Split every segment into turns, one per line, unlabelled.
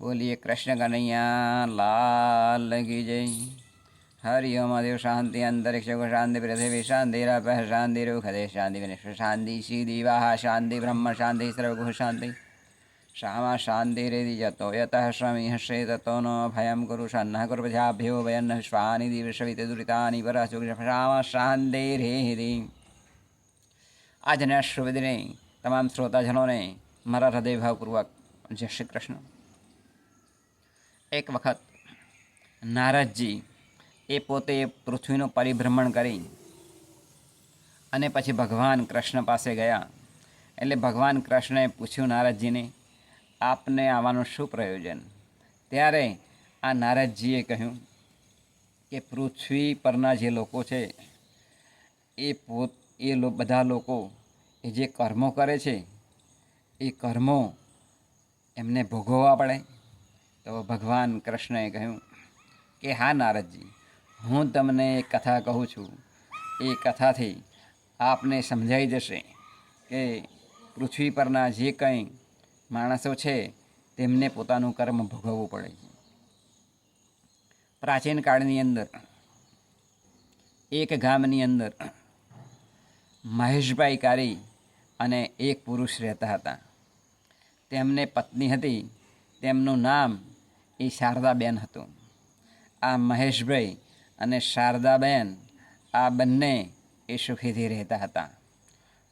बोलिए, कृष्ण कन्हैया, लाल की जय। हरि ओम महादेव शांति, अंतरिक्ष को शांति, पृथ्वी शांति रप शांति, रुख रुखदे शांति विनिश्व शांति श्री दीवाह शांति, ब्रह्म शांति, सर्वगुह शांति। श्यामा शांति रेदि जतो यतः श्रमी श्रे ततो नो भयं कुरु शन्नः कुर्वजाभ्यो वयन्न विश्वानि दिवसविते दुरितानि परशु श्यामा शांतिरेदि आज नए शुभ दिने तमाम श्रोताजनों ने मरा हृदय भावपूर्वक जय श्री कृष्ण। એક વખત નારદજી એ પોતે પૃથ્વીનું પરિભ્રમણ કરી અને પછી ભગવાન કૃષ્ણ પાસે ગયા. એટલે ભગવાન કૃષ્ણએ પૂછ્યું, નારદજીને, આપને આવવાનું શું પ્રયોજન? ત્યારે આ નારદજીએ કહ્યું કે, પૃથ્વી પરના જે લોકો છે, એ પોત, એ બધા લોકો, એ જે કર્મો કરે છે, એ કર્મો એમને ભોગવવા પડે. તો ભગવાન કૃષ્ણએ કહ્યું કે, હા નારદજી, હું તમને એક કથા કહું છું. એ કથાથી આપને સમજાઈ જશે કે પૃથ્વી પરના જે કંઈ માણસો છે, તેમને પોતાનું કર્મ ભોગવવું પડે છે. પ્રાચીન કાળની અંદર, એક ગામની અંદર, મહેશભાઈ કારી અને એક પુરુષ રહેતા હતા. તેમને પત્ની હતી, તેમનું નામ એ શારદાબેન હતું. આ મહેશભાઈ અને શારદાબેન આ બંને એ સુખીથી રહેતા હતા.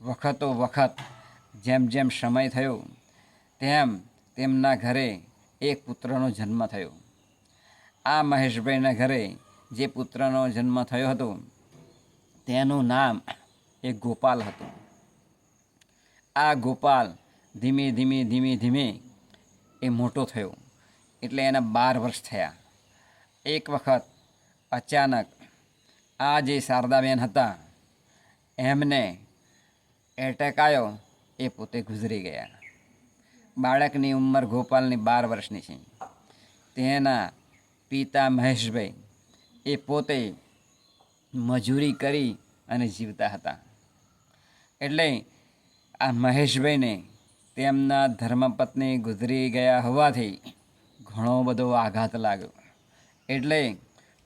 વખતો વખત જેમ જેમ સમય થયો, તેમ તેમના ઘરે એક પુત્રનો જન્મ થયો. આ મહેશભાઈના ઘરે જે પુત્રનો જન્મ થયો હતો, તેનું નામ એ ગોપાલ હતું. આ ગોપાલ ધીમે ધીમે ધીમે ધીમે એ મોટો થયો. એટલે એના બાર વર્ષ થયા. એક વખત અચાનક આ જે શારદાબેન હતા, એમને એટેક આવ્યો એ પોતે ગુજરી ગયા. બાળકની ઉંમર ગોપાલની બાર વર્ષની છે. તેના પિતા મહેશભાઈ એ પોતે મજૂરી કરી અને જીવતા હતા. એટલે આ મહેશભાઈને તેમના ધર્મપત્ની ગુજરી ગયા હોવાથી ઘણો બધો આઘાત લાગ્યો. એટલે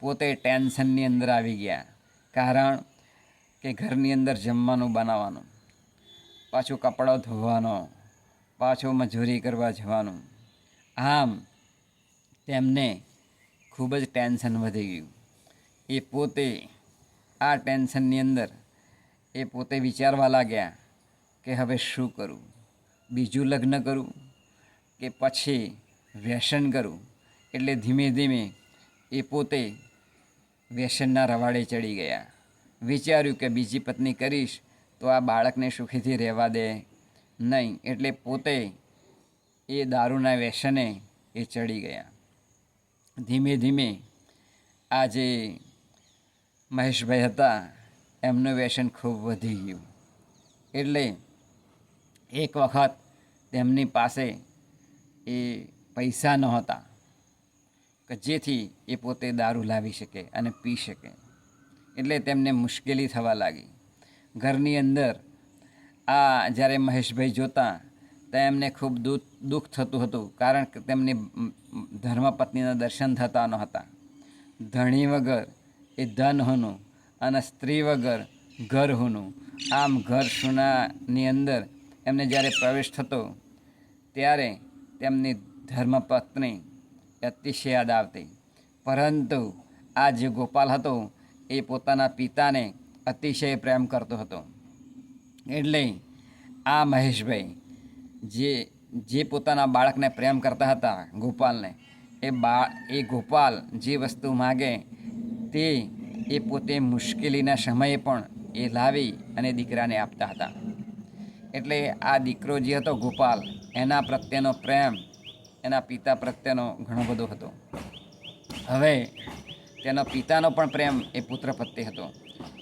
પોતે ટેન્શનની અંદર આવી ગયા. કારણ કે ઘરની અંદર જમવાનું બનાવવાનું, પાછું કપડાં ધોવાનો, પાછો મજૂરી કરવા જવાનું, આમ તેમને ખૂબ જ ટેન્શન વધી ગયું. એ પોતે આ ટેન્શનની અંદર એ પોતે વિચારવા લાગ્યા કે હવે શું કરું? બીજું લગ્ન કરું કે પછી વ્યસન કરું એટલે ધીમે ધીમે એ પોતે વ્યસનના રવાડે ચડી ગયા. વિચાર્યું કે બીજી પત્ની કરીશ તો આ બાળકને સુખીથી રહેવા દે. નહીં, એટલે પોતે એ દારૂના વ્યસને એ ચડી ગયા. ધીમે ધીમે આ જે મહેશભાઈ હતા, એમનું વ્યસન ખૂબ વધી ગયું. એટલે એક વખત તેમની પાસે એ પૈસા નહોતા કે જેથી એ પોતે દારૂ લાવી શકે અને પી શકે. એટલે તેમને મુશ્કેલી થવા લાગી. ઘરની અંદર આ જ્યારે મહેશભાઈ જોતા, તો એમને ખૂબ દુઃખ દુઃખ થતું હતું કારણ કે તેમની ધર્મપત્નીના દર્શન થતા નહોતા. હતા ધણી વગર એ ધન હોનું અને સ્ત્રી વગર ઘર હોનું. આમ ઘર સુનાની અંદર એમને જ્યારે પ્રવેશ થતો, ત્યારે તેમની ધર્મપત્ની અતિશય યાદ આવતી પરંતુ આ જે ગોપાલ હતો, એ પોતાના પિતાને અતિશય પ્રેમ કરતો હતો. એટલે આ મહેશભાઈ, જે જે પોતાના બાળકને પ્રેમ કરતા હતા ગોપાલને, એ બા એ ગોપાલ જે વસ્તુ માગે, તે, એ પોતે મુશ્કેલીના સમયે પણ એ લાવી અને દીકરાને આપતા હતા. એટલે આ દીકરો જે હતો ગોપાલ, એના પ્રત્યેનો પ્રેમ એના પિતા પ્રત્યેનો ઘણો બધો હતો. હવે તેનો પિતાનો પણ પ્રેમ એ પુત્ર પ્રત્યે હતો.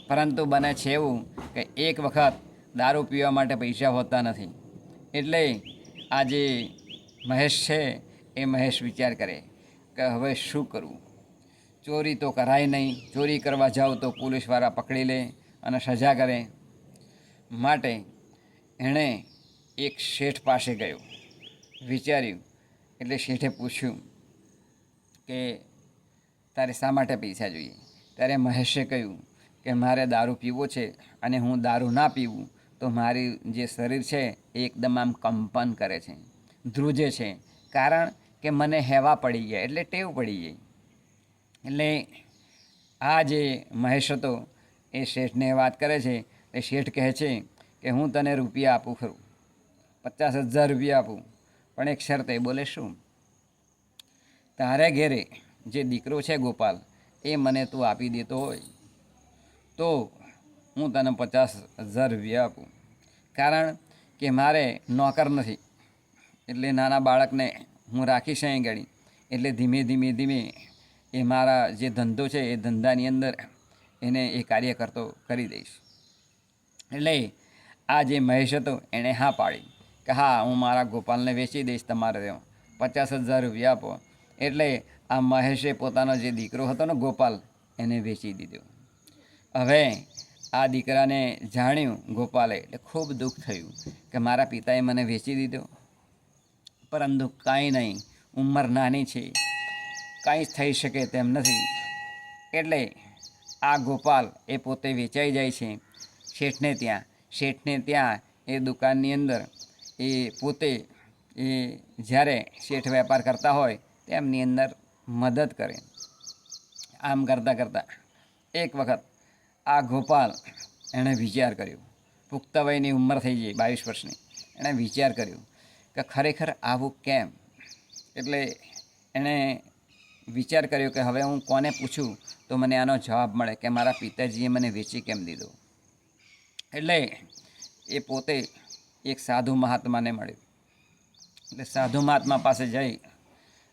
પરંતુ બને છે એવું કે એક વખત દારૂ પીવા માટે પૈસા હોતા નથી. એટલે આ જે મહેશ છે, એ મહેશ વિચાર કરે કે હવે શું કરવું ચોરી તો કરાય નહીં, ચોરી કરવા જાઓ તો પોલીસવાળા પકડી લે અને સજા કરે. માટે એણે એક શેઠ પાસે ગયો. વિચાર્યું એટલે શેઠે પૂછ્યું કે તારે શા માટે પૈસા જોઈએ? ત્યારે મહેશે કહ્યું કે મારે દારૂ પીવો છે અને હું દારૂ ના પીવું, તો મારી જે શરીર છે એ એકદમ આમ કંપન કરે છે, ધ્રુજે છે. કારણ કે મને હેવા પડી ગયા, એટલે ટેવ પડી ગઈ. એટલે આ જે મહેશ હતો, એ શેઠને વાત કરે છે, એ શેઠ કહે છે કે હું તને રૂપિયા આપું ખરું, પચાસ હજાર રૂપિયા આપું. પણ એક શરતે બોલે શું? તારે ઘેરે જે દીકરો છે ગોપાલ, એ મને તું આપી દેતો હોય, તો હું તને પચાસ હજાર રૂપિયા આપું. કારણ કે મારે નોકર નથી, એટલે નાના બાળકને હું રાખીશ અહીં ગાડી. એટલે ધીમે ધીમે ધીમે એ મારા જે ધંધો છે એ ધંધાની અંદર એને એ કાર્ય કરતો કરી દઈશ. એટલે આ જે મહેશ હતો, એણે હા પાડી. કે હા, હું મારા ગોપાલને વેચી દઈશ તમારે પચાસ હજાર રૂપિયા આપો. એટલે આ મહેશે પોતાનો જે દીકરો હતો ને ગોપાલ, એને વેચી દીધો. હવે આ દીકરાને જાણ્યું ગોપાલે એટલે ખૂબ દુઃખ થયું કે મારા પિતાએ મને વેચી દીધો. પરંતુ કાંઈ નહીં, ઉંમર નાની છે. કાંઈ જ થઈ શકે તેમ નથી. એટલે આ ગોપાલ એ પોતે વેચાઈ જાય છે. શેઠને ત્યાં શેઠને ત્યાં એ દુકાનની અંદર એ પોતે, એ જ્યારે શેઠ વેપાર કરતા હોય, તેમની અંદર મદદ કરે. આમ કરતાં કરતાં એક વખત આ ગોપાલ એણે વિચાર કર્યો. પુખ્ત વયની ઉંમર થઈ ગઈ, બાવીસ વર્ષની. એણે વિચાર કર્યો કે ખરેખર આવું કેમ? એટલે એણે વિચાર કર્યો કે હવે હું કોને પૂછું? તો મને આનો જવાબ મળે કે મારા પિતાજીએ મને વેચી કેમ દીધો? એટલે એ પોતે એક સાધુ મહાત્માને મળ્યું એટલે સાધુ મહાત્મા પાસે જઈ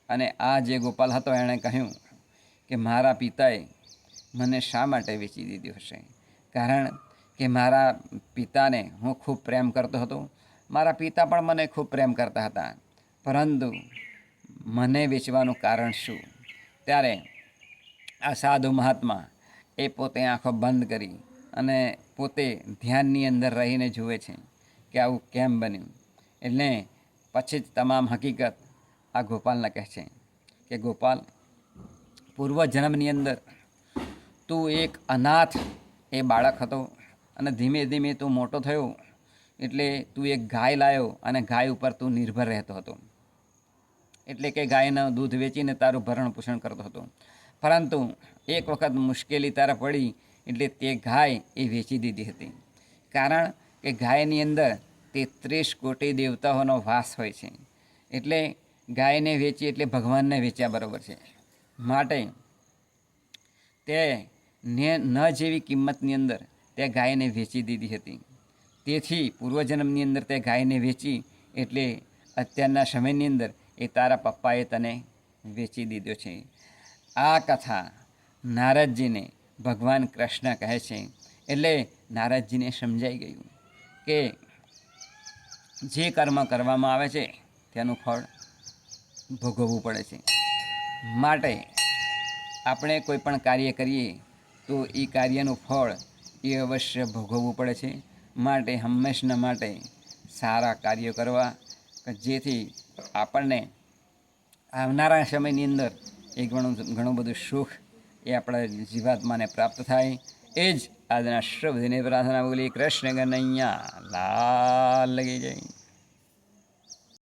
અને આ જે ગોપાલ હતો એણે કહ્યું કે મારા પિતાએ મને શા માટે વેચી દીધું હશે? કારણ કે મારા પિતાને હું ખૂબ પ્રેમ કરતો હતો. મારા પિતા પણ મને ખૂબ પ્રેમ કરતા હતા. પરંતુ મને વેચવાનું કારણ શું? ત્યારે આ સાધુ મહાત્મા એ પોતે આંખો બંધ કરી અને પોતે ધ્યાનની અંદર રહીને જુએ છે. કે આવું કેમ બન્યું? એટલે પછી જ તમામ હકીકત આ ગોપાલને કહે છે કે ગોપાલ પૂર્વ જન્મની અંદર તું એક અનાથ એ બાળક હતો અને ધીમે ધીમે તું મોટો થયો એટલે તું એક ગાય લાવ્યો અને ગાય ઉપર તું નિર્ભર રહેતો હતો. એટલે કે ગાયનું દૂધ વેચીને તારું ભરણ પોષણ કરતો હતો. પરંતુ એક વખત મુશ્કેલી તારા પડી એટલે તે ગાય એ વેચી દીધી હતી. કારણ કે ગાયની અંદર તેત્રીસ કોટી દેવતાઓનો વાસ હોય છે. એટલે ગાયને વેચી એટલે ભગવાનને વેચ્યા બરાબર છે. માટે તે ને ન જેવી કિંમતની અંદર તે ગાયને વેચી દીધી હતી. તેથી પૂર્વજન્મની અંદર તે ગાયને વેચી એટલે અત્યારના સમયની અંદર એ તારા પપ્પાએ તને વેચી દીધો છે. આ કથા નારદજીને ભગવાન કૃષ્ણ કહે છે. એટલે નારદજીને સમજાઈ ગયું. કે જે કર્મ કરવામાં આવે છે, તેનું ફળ ભોગવવું પડે છે. માટે આપણે કોઈ પણ કાર્ય કરીએ, તો એ કાર્યનું ફળ એ અવશ્ય ભોગવવું પડે છે. માટે હંમેશના માટે સારા કાર્યો કરવા જેથી આપણને આવનારા સમયની અંદર એ ઘણું ઘણું બધું સુખ એ આપણા જીવાત્માને પ્રાપ્ત થાય. એ જ આજના શુભ દિને પ્રાર્થના બોલી કૃષ્ણ કનૈયા લાલ લગી જાય